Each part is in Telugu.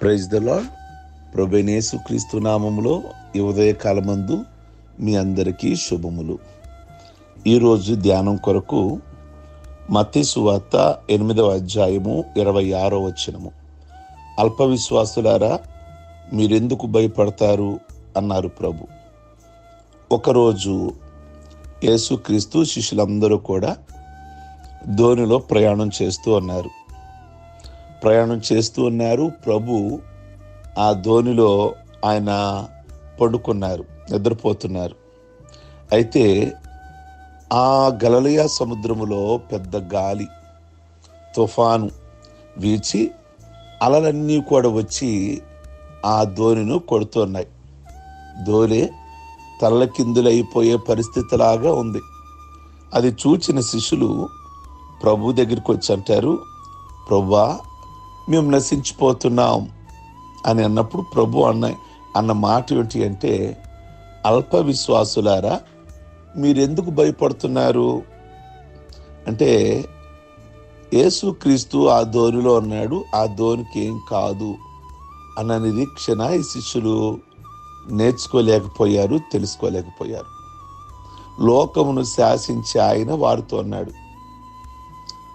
ప్రైజ్ ద లాడ్ ప్రభనేసు క్రీస్తు నామములో ఈ ఉదయకాలమందు మీ అందరికీ శుభములు. ఈరోజు ధ్యానం కొరకు మత్తీసు వార్త ఎనిమిదవ అధ్యాయము ఇరవై ఆరో వచనము. అల్ప విశ్వాసులారా మీరెందుకు భయపడతారు? అన్నారు ప్రభు. ఒకరోజు యేసుక్రీస్తు శిష్యులందరూ కూడా ధోనిలో ప్రయాణం చేస్తూ ఉన్నారు ప్రయాణం చేస్తూ ఉన్నారు. ప్రభు ఆ ధోనిలో ఆయన పడుకున్నారు నిద్రపోతున్నారు. అయితే ఆ గలలియా సముద్రములో పెద్ద గాలి తుఫాను వీచి అలలన్నీ కూడా వచ్చి ఆ ధోనిను కొడుతున్నాయి. ధోని తల్లకిందులైపోయే పరిస్థితిలాగా ఉంది. అది చూచిన శిష్యులు ప్రభు దగ్గరికి వచ్చి అంటారు ప్రభువా మేము నశించిపోతున్నాం అని అన్నప్పుడు ప్రభు అన్న అన్న మాట ఏంటి అంటే అల్ప విశ్వాసులారా మీరెందుకు భయపడుతున్నారు? అంటే యేసుక్రీస్తు ఆ ధోనిలో ఉన్నాడు ఆ ధోనికి ఏం కాదు అన్న నిరీక్షణ ఈ శిష్యులు నేర్చుకోలేకపోయారు తెలుసుకోలేకపోయారు. లోకమును శాసించి ఆయన వారితో అన్నాడు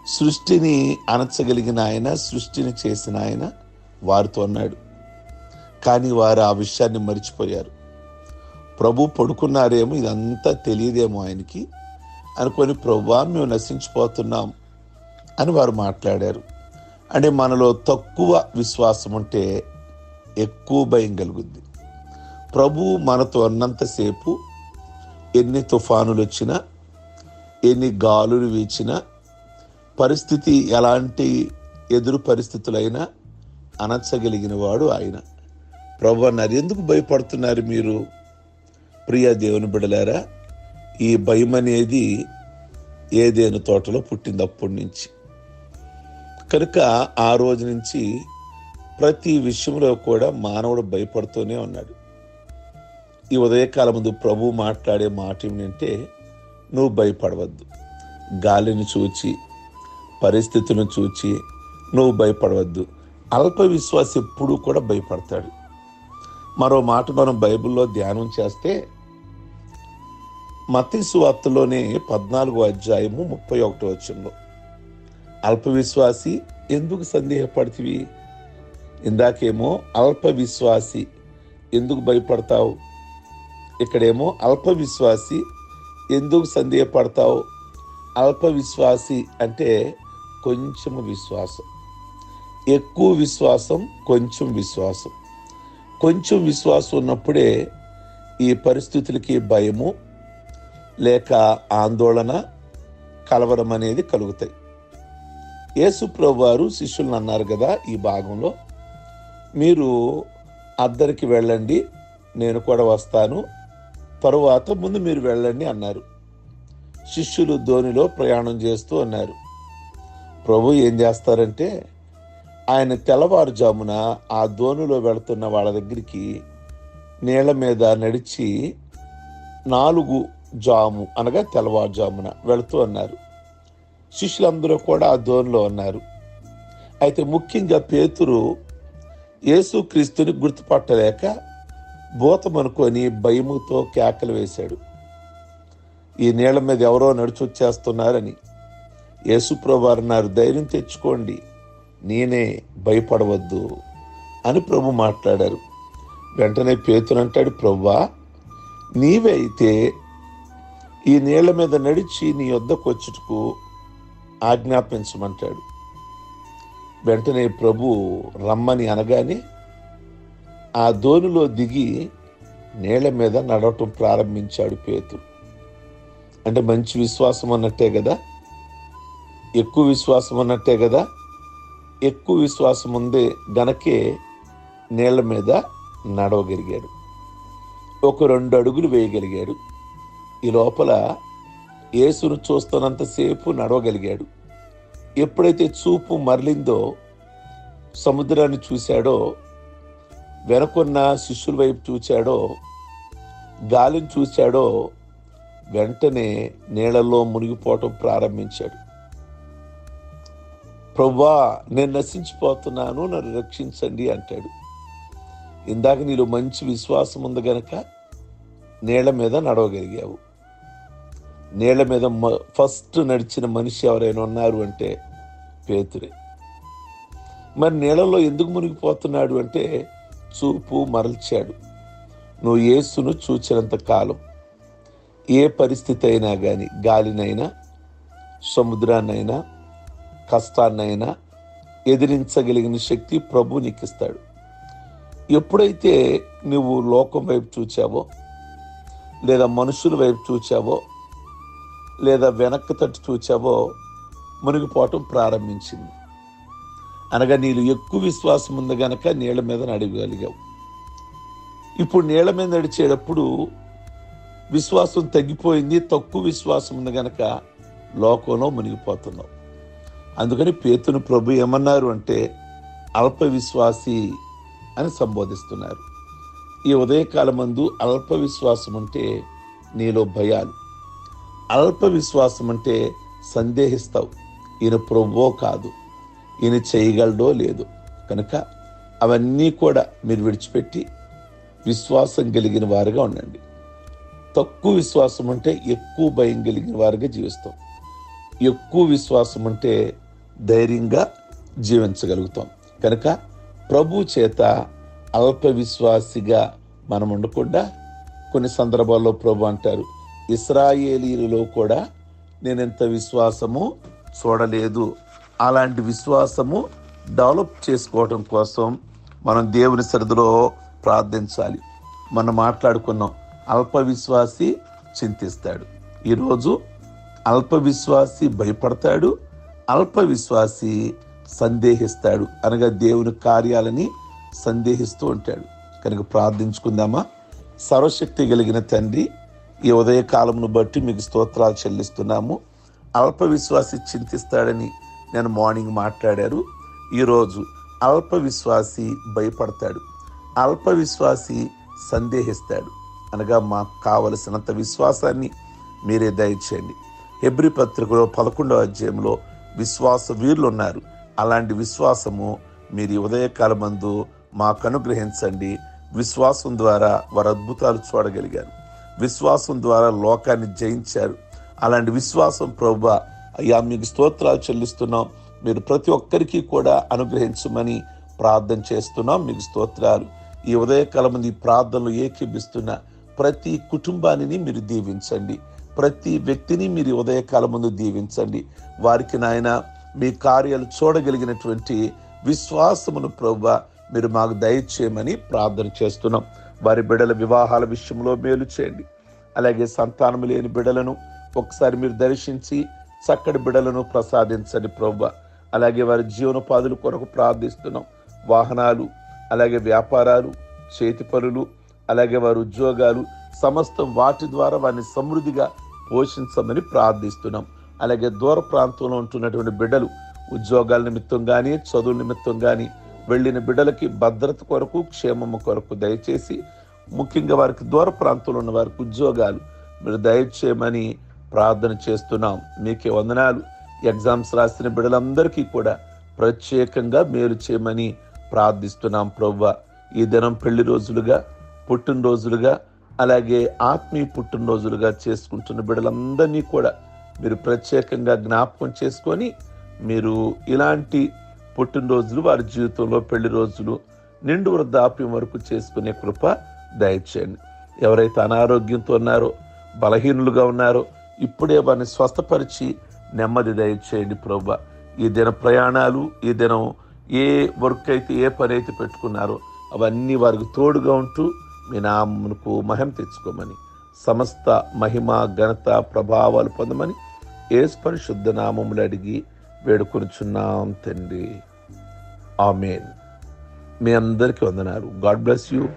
సృష్టిని అనచగలిగిన ఆయన సృష్టిని చేసిన ఆయన వారితో అన్నాడు. కానీ వారు ఆ విషయాన్ని మర్చిపోయారు. ప్రభు పడుకున్నారేమో ఇదంతా తెలియదేమో ఆయనకి. అనుకొని ప్రభా మేము నశించిపోతున్నాం అని వారు మాట్లాడారు. అంటే మనలో తక్కువ విశ్వాసం ఉంటే ఎక్కువ భయం కలుగుద్ది. ప్రభు మనతో ఉన్నంతసేపు ఎన్ని తుఫానులు వచ్చినా ఎన్ని గాలులు వీచినా పరిస్థితి ఎలాంటి ఎదురు పరిస్థితులైనా అనర్చగలిగిన వాడు ఆయన. ప్రభు అన్నారు ఎందుకు భయపడుతున్నారు మీరు? ప్రియ దేవుని బిడలారా ఈ భయం అనేది ఏదేను తోటలో పుట్టింది అప్పటి నుంచి. కనుక ఆ రోజు నుంచి ప్రతి విషయంలో కూడా మానవుడు భయపడుతూనే ఉన్నాడు. ఈ ఉదయకాలం ముందు ప్రభు మాట్లాడే మాట ఏమిటంటే నువ్వు భయపడవద్దు. గాలిని చూచి పరిస్థితులను చూచి నువ్వు భయపడవద్దు. అల్ప విశ్వాసి ఎప్పుడూ కూడా భయపడతాడు. మరో మాట మనం బైబిల్లో ధ్యానం చేస్తే మతీసు వార్తలోనే పద్నాలుగో అధ్యాయము ముప్పై ఒకటో వచ్చంలో అల్ప విశ్వాసి ఎందుకు సందేహపడుతుంది ఇందాకేమో అల్ప విశ్వాసి ఎందుకు భయపడతావు? ఇక్కడేమో అల్ప విశ్వాసి ఎందుకు సందేహపడతావు? అల్ప విశ్వాసి అంటే కొంచెము విశ్వాసం. ఎక్కువ విశ్వాసం కొంచెం విశ్వాసం. కొంచెం విశ్వాసం ఉన్నప్పుడే ఈ పరిస్థితులకి భయము లేక ఆందోళన కలవరం అనేది కలుగుతాయి. యేసుప్రభు వారు శిష్యులను అన్నారు కదా ఈ భాగంలో మీరు అద్దరికి వెళ్ళండి నేను కూడా వస్తాను తరువాత ముందు మీరు వెళ్ళండి అన్నారు. శిష్యులు ధోనిలో ప్రయాణం చేస్తూ అన్నారు. ప్రభు ఏం చేస్తారంటే ఆయన తెల్లవారుజామున ఆ ధోనిలో వెళుతున్న వాళ్ళ దగ్గరికి నీళ్ళ మీద నడిచి నాలుగు జాము అనగా తెల్లవారుజామున వెళుతూ అన్నారు. శిష్యులందరూ కూడా ఆ ధోనిలో ఉన్నారు. అయితే ముఖ్యంగా పేతురు యేసుక్రీస్తుని గుర్తుపట్టలేక భూతమనుకొని భయముతో కేకలు వేశాడు. ఈ నీళ్ళ మీద ఎవరో నడిచి వచ్చేస్తున్నారని యేసుప్రభు అన్నారు ధైర్యం తెచ్చుకోండి నేనే భయపడవద్దు అని ప్రభు మాట్లాడారు. వెంటనే పేతురు అంటాడు ప్రభువా నీవే అయితే ఈ నీళ్ళ మీద నడిచి నీ వద్దకు వచ్చుటకు ఆజ్ఞాపించమంటాడు. వెంటనే ప్రభు రమ్మని అనగానే ఆ దోనిలో దిగి నీళ్ళ మీద నడవటం ప్రారంభించాడు పేతుడు అంటే మంచి విశ్వాసం అన్నట్టే కదా? ఎక్కువ విశ్వాసం అన్నట్టే కదా? ఎక్కువ విశ్వాసం ఉందే గనకే నీళ్ళ మీద నడవగలిగాడు. ఒక రెండు అడుగులు వేయగలిగాడు. ఈ లోపల యేసును చూస్తున్నంతసేపు నడవగలిగాడు. ఎప్పుడైతే చూపు మరలిందో సముద్రాన్ని చూశాడో వెనకున్న శిష్యుల వైపు చూచాడో గాలిని చూశాడో వెంటనే నీళ్ళల్లో మునిగిపోవటం ప్రారంభించాడు. ప్రభా నేను నశించిపోతున్నాను నన్ను రక్షించండి అంటాడు. ఇందాక నీలో మంచి విశ్వాసం ఉంది గనక నీళ్ళ మీద నడవగలిగావు. నీళ్ళ మీద మ- ఫస్ట్ నడిచిన మనిషి ఎవరైనా ఉన్నారు అంటే పేతురే. మరి నీళ్ళలో ఎందుకు మునిగిపోతున్నాడు అంటే చూపు మరల్చాడు. నువ్వు యేసును చూచినంత కాలం ఏ పరిస్థితి అయినా కానీ గాలినైనా సముద్రాన్నైనా కష్టాన్నైనా ఎదిరించగలిగిన శక్తి ప్రభు నీకు ఇస్తాడు ఎప్పుడైతే నువ్వు లోకం వైపు చూచావో లేదా మనుషుల వైపు చూచావో లేదా వెనక్కి తట్టు చూచావో మునిగిపోవటం ప్రారంభించింది. అనగా నీళ్ళు ఎక్కువ విశ్వాసం ఉంది గనక నీళ్ళ మీద నడవగలిగావు. ఇప్పుడు నీళ్ళ మీద నడిచేటప్పుడు విశ్వాసం తగ్గిపోయింది తక్కువ విశ్వాసం ఉంది గనక లోకంలో మునిగిపోతున్నావు. అందుకని పేతును ప్రభు ఏమన్నారు అంటే అల్ప విశ్వాసి అని సంబోధిస్తున్నారు. ఈ ఉదయకాలమందు అల్ప విశ్వాసం అంటే నీలో భయాలు. అల్ప విశ్వాసం అంటే సందేహిస్తావు. ఈయన ప్రభువో కాదు. ఈయన చేయగలడో లేదు. కనుక అవన్నీ కూడా మీరు విడిచిపెట్టి విశ్వాసం కలిగిన వారుగా ఉండండి. తక్కువ విశ్వాసం అంటే ఎక్కువ భయం కలిగిన వారుగా జీవిస్తాం. ఎక్కువ విశ్వాసం అంటే ధైర్యంగా జీవించగలుగుతాం. కనుక ప్రభు చేత అల్ప విశ్వాసిగా మనం ఉండకుండా కొన్ని సందర్భాల్లో ప్రభు అంటారు ఇస్రాయేలీలలో కూడా నేను ఎంత విశ్వాసము చూడలేదు. అలాంటి విశ్వాసము డెవలప్ చేసుకోవడం కోసం మనం దేవుని సరిధిలో ప్రార్థించాలి. మనం మాట్లాడుకున్నాం అల్ప విశ్వాసి చింతిస్తాడు. ఈరోజు అల్ప విశ్వాసి భయపడతాడు అల్ప విశ్వాసి సందేహిస్తాడు. అనగా దేవుని కార్యాలని సందేహిస్తూ ఉంటాడు. కనుక ప్రార్థించుకుందామా? సర్వశక్తి కలిగిన తండ్రి ఈ ఉదయకాలంను బట్టి మీకు స్తోత్రాలు చెల్లిస్తున్నాము. అల్ప విశ్వాసి చింతిస్తాడని నేను మార్నింగ్ మాట్లాడారు. ఈరోజు అల్ప విశ్వాసి భయపడతాడు. అల్ప విశ్వాసి సందేహిస్తాడు. అనగా మాకు కావలసినంత విశ్వాసాన్ని మీరే దయచేయండి. హెబ్రి పత్రికలో పదకొండవ అధ్యాయంలో విశ్వాస వీరులు ఉన్నారు అలాంటి విశ్వాసము మీరు ఈ ఉదయకాలమందు మాకు అనుగ్రహించండి విశ్వాసం ద్వారా వారు అద్భుతాలు చూడగలిగారు. విశ్వాసం ద్వారా లోకాన్ని జయించారు. అలాంటి విశ్వాసం ప్రభు అయ్యా మీకు స్తోత్రాలు చెల్లిస్తున్నాం. మీరు ప్రతి ఒక్కరికి కూడా అనుగ్రహించమని ప్రార్థన చేస్తున్నాం. మీకు స్తోత్రాలు. ఈ ఉదయకాలం ఈ ప్రార్థనలు ఏకీభిస్తున్న ప్రతి కుటుంబాన్ని మీరు దీవించండి. ప్రతి వ్యక్తిని మీరు ఈ ఉదయకాలం ముందు దీవించండి. వారికి నాయన మీ కార్యాలు చూడగలిగినటువంటి విశ్వాసమును ప్రభు మీరు మాకు దయచేయమని ప్రార్థన చేస్తున్నాం. వారి బిడ్డల వివాహాల విషయంలో మేలు చేయండి. అలాగే సంతానము లేని బిడ్డలను ఒకసారి మీరు దర్శించి చక్కటి బిడ్డలను ప్రసాదించండి ప్రభు అలాగే వారి జీవనోపాధుల కొరకు ప్రార్థిస్తున్నాం. వాహనాలు అలాగే వ్యాపారాలు చేతి పనులు అలాగే వారి ఉద్యోగాలు సమస్తం వాటి ద్వారా వారిని సమృద్ధిగా పోషించమని ప్రార్థిస్తున్నాం. అలాగే దూర ప్రాంతంలో ఉంటున్నటువంటి బిడ్డలు ఉద్యోగాల నిమిత్తం కానీ చదువుల నిమిత్తం కానీ వెళ్ళిన బిడ్డలకి భద్రత కొరకు క్షేమము కొరకు దయచేసి ముఖ్యంగా వారికి దూర ప్రాంతంలో ఉన్న వారికి ఉద్యోగాలు మీరు దయచేయమని ప్రార్థన చేస్తున్నాం. మీకే వందనాలు. ఎగ్జామ్స్ రాసిన బిడ్డలందరికీ కూడా ప్రత్యేకంగా మేలు చేయమని ప్రార్థిస్తున్నాం. ప్రవ్వ ఈ దినం పెళ్ళి రోజులుగా పుట్టినరోజులుగా అలాగే ఆత్మీయ పుట్టినరోజులుగా చేసుకుంటున్న బిడ్డలందరినీ కూడా మీరు ప్రత్యేకంగా జ్ఞాపకం చేసుకొని మీరు ఇలాంటి పుట్టినరోజులు వారి జీవితంలో పెళ్ళి రోజులు నిండు వృద్ధాప్యం వరకు చేసుకునే కృప దయచేయండి. ఎవరైతే అనారోగ్యంతో ఉన్నారో బలహీనులుగా ఉన్నారో ఇప్పుడే వారిని స్వస్థపరిచి నెమ్మది దయచేయండి ప్రభు. ఈ దిన ప్రయాణాలు ఈ దినం ఏ వర్క్ అయితే ఏ పని అయితే పెట్టుకున్నారో అవన్నీ వారికి తోడుగా ఉంటూ మీ నామమునకు మహిమ తెచ్చుకోమని సమస్త మహిమ ఘనత ప్రభావాలు పొందమని ఏసు పరిశుద్ధ నామములు అడిగి వేడుకొనిచున్నాం తండ్రి. ఆమెన్. మీ అందరికీ వందనాలు. God bless you.